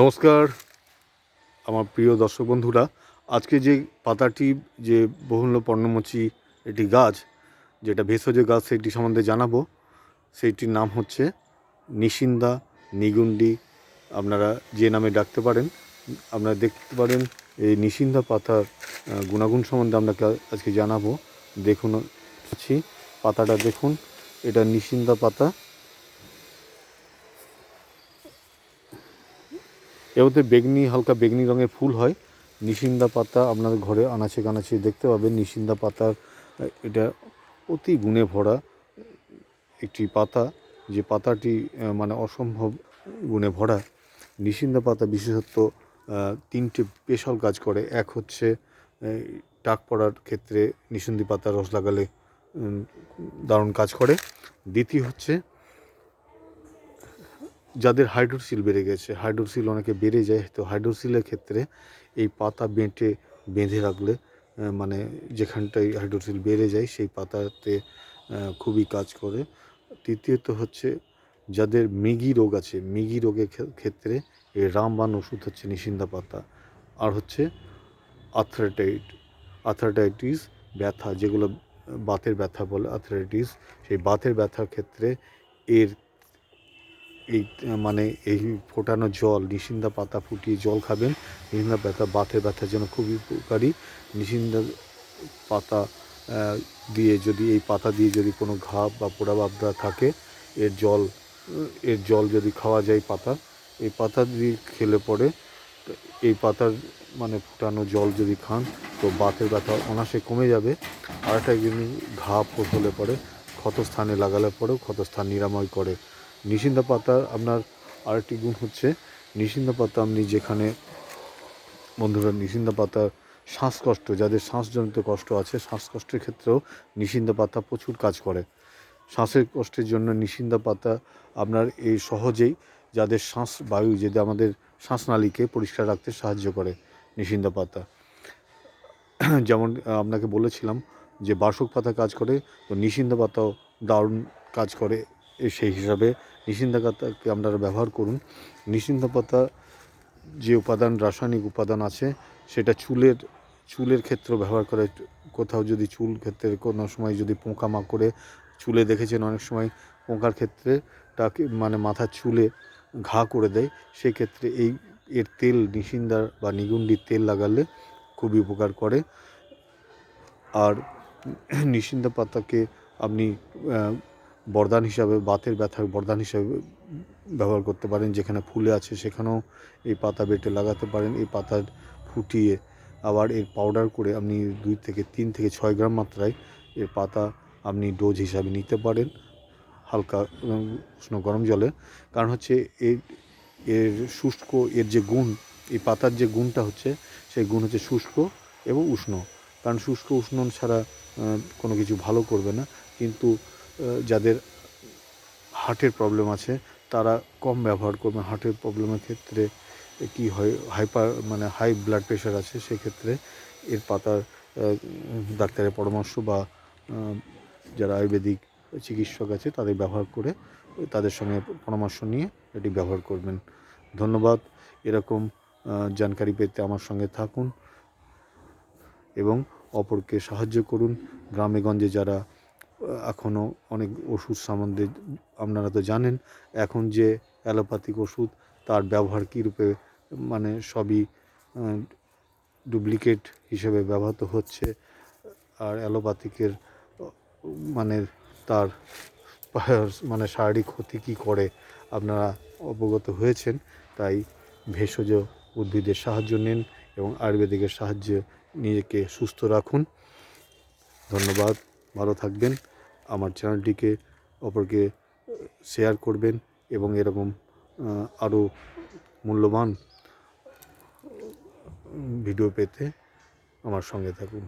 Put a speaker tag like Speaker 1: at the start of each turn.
Speaker 1: নমস্কার, আমার প্রিয় দর্শক বন্ধুরা। আজকে যে পাতাটি, যে বহুল্য পর্ণমোচী একটি গাছ, যেটা ভেষজ গাছ, সেটি সম্বন্ধে জানাব সেইটির নাম হচ্ছে নিশিন্দা নিগুন্ডি। আপনারা যে নামে ডাকতে পারেন, আপনারা দেখতে পারেন এই নিশিন্দা পাতার গুণাগুণ সম্বন্ধে আপনাকে আজকে জানাব। দেখুন, পাতাটা দেখুন, এটা নিশিন্দা পাতা। এর মধ্যে বেগনি হালকা বেগনি রঙের ফুল হয়। নিশিন্দা পাতা আপনাদের ঘরে আনাচে কানাচে দেখতে পাবেন। নিশিন্দা পাতার এটা অতি গুণে ভরা একটি পাতা। যে পাতাটি মানে অসম্ভব গুণে ভরা। নিশিন্দা পাতা বিশেষত আহ, তিনটে স্পেশাল কাজ করে। এক হচ্ছে টাক পড়ার ক্ষেত্রে নিশিন্দি পাতার রস লাগালে দারুণ কাজ করে। দ্বিতীয় হচ্ছে যাদের হাইড্রোসিল বেড়ে গেছে হাইড্রোসিল অনেকে বেড়ে যায়, তো হাইড্রোসিলের ক্ষেত্রে এই পাতা বেঁটে, বেঁধে রাখলে মানে যেখানটায় হাইড্রোসিল বেড়ে যায় সেই পাতাতে খুবই কাজ করে। তৃতীয়ত হচ্ছে যাদের মিগি রোগ আছে, মিগি রোগের ক্ষেত্রে এই রামবান ওষুধ হচ্ছে নিশিন্দা পাতা। আর হচ্ছে আর্থ্রাটাইট, আর্থ্রাটাইটিস, ব্যথা, যেগুলো বাতের ব্যথা বলে আর্থ্রাইটিস সেই বাতের ব্যথার ক্ষেত্রে এর এই মানে এই ফোটানো জল, নিশিন্দা পাতা ফুটিয়ে জল খাবেন। নিশিন্দা ব্যথা বাতের ব্যথার জন্য খুবই উপকারী। নিশিন্দা পাতা দিয়ে যদি, এই পাতা দিয়ে যদি কোনো ঘা বা পোড়া বাবদা থাকে, এর জল এর জল যদি খাওয়া যায় পাতা, এই পাতা দিয়ে খেলে পরে এই পাতার মানে ফুটানো জল যদি খান, তো বাতের ব্যথা অনাসে কমে যাবে। আর একটা জিনিস ঘা হলে পরে ক্ষতস্থানে লাগালে পরেও ক্ষতস্থান নিরাময় করে। নিশিন্দা পাতার আপনার আরেকটি গুণ হচ্ছে, নিশিন্দা পাতা আপনি যেখানে, বন্ধুরা, নিশিন্দা পাতার শ্বাসকষ্ট, যাদের শ্বাসজনিত কষ্ট আছে, শ্বাসকষ্টের ক্ষেত্রেও নিশিন্দা পাতা প্রচুর কাজ করে। শ্বাসের কষ্টের জন্য নিশিন্দা পাতা আপনার এই সহজেই যাদের শ্বাস বায়ু যদি আমাদের শ্বাসনালীকে পরিষ্কার রাখতে সাহায্য করে নিশিন্দা পাতা। যেমন আপনাকে বলেছিলাম যে বাসক পাতা কাজ করে, তো নিশিন্দা পাতাও দারুণ কাজ করে সেই হিসাবে নিশিন্দা পাতাকে আপনারা ব্যবহার করুন। নিশিন্দা পাতা যে উপাদান, রাসায়নিক উপাদান আছে, সেটা চুলের চুলের ক্ষেত্রেও ব্যবহার করে। কোথাও যদি চুল ক্ষেত্রে কোনো সময় যদি পোকা মাকড়ে চুলে দেখেছেন, অনেক সময় পোকার ক্ষেত্রে তাকে মানে মাথার চুলে ঘা করে দেয়, সেক্ষেত্রে এই, এর তেল নিশিন্দার বা নিগুন্ডির তেল লাগালে খুবই উপকার করে। আর নিশিন্দা পাতাকে আপনি বরদান হিসাবে, বাতের ব্যথার বরদান হিসাবে ব্যবহার করতে পারেন, যেখানে ফুলে আছে সেখানেও এই পাতা বেটে লাগাতে পারেন, এই পাতা ফুটিয়ে আবার এর পাউডার করে আপনি দুই থেকে তিন থেকে ছয় গ্রাম মাত্রায় এর পাতা আপনি ডোজ হিসাবে নিতে পারেন হালকা উষ্ণ গরম জলে। কারণ হচ্ছে এর এর শুষ্ক, এর যে গুণ, এই পাতার যে গুণটা হচ্ছে, সেই গুণ হচ্ছে শুষ্ক এবং উষ্ণ। কারণ শুষ্ক উষ্ণ ছাড়া কোনো কিছু ভালো করবে না। কিন্তু যাদের হার্টের প্রবলেম আছে, তারা কম ব্যবহার করবে। হার্টের প্রবলেমের ক্ষেত্রে কি হয়, হাইপার মানে হাই ব্লাড প্রেশার আছে, সেক্ষেত্রে এর পাতার ডাক্তারের পরামর্শ বা যারা আয়ুর্বেদিক চিকিৎসক আছে, তাদের ব্যবহার করে তাদের সঙ্গে পরামর্শ নিয়ে এটি ব্যবহার করবেন। ধন্যবাদ। এরকম জানকারি পেতে আমার সঙ্গে থাকুন এবং অপরকে সাহায্য করুন। গ্রামে গঞ্জে যারা এখনও অনেক ওষুধ সম্বন্ধে আপনারা তো জানেন, এখন যে অ্যালোপ্যাথিক ওষুধ তার ব্যবহার কী রূপে মানে সবই ডুপ্লিকেট হিসেবে ব্যবহৃত হচ্ছে, আর অ্যালোপ্যাথিকের মানে তার মানে শারীরিক ক্ষতি কী করে আপনারা অবগত হয়েছেন, তাই ভেষজ উদ্ভিদের সাহায্য নিন এবং আয়ুর্বেদিকের সাহায্যে নিজেকে সুস্থ রাখুন। ধন্যবাদ, ভালো থাকবেন। আমার চ্যানেলটিকে অপরকে শেয়ার করবেন এবং এরকম আরও মূল্যবান ভিডিও পেতে আমার সঙ্গে থাকুন।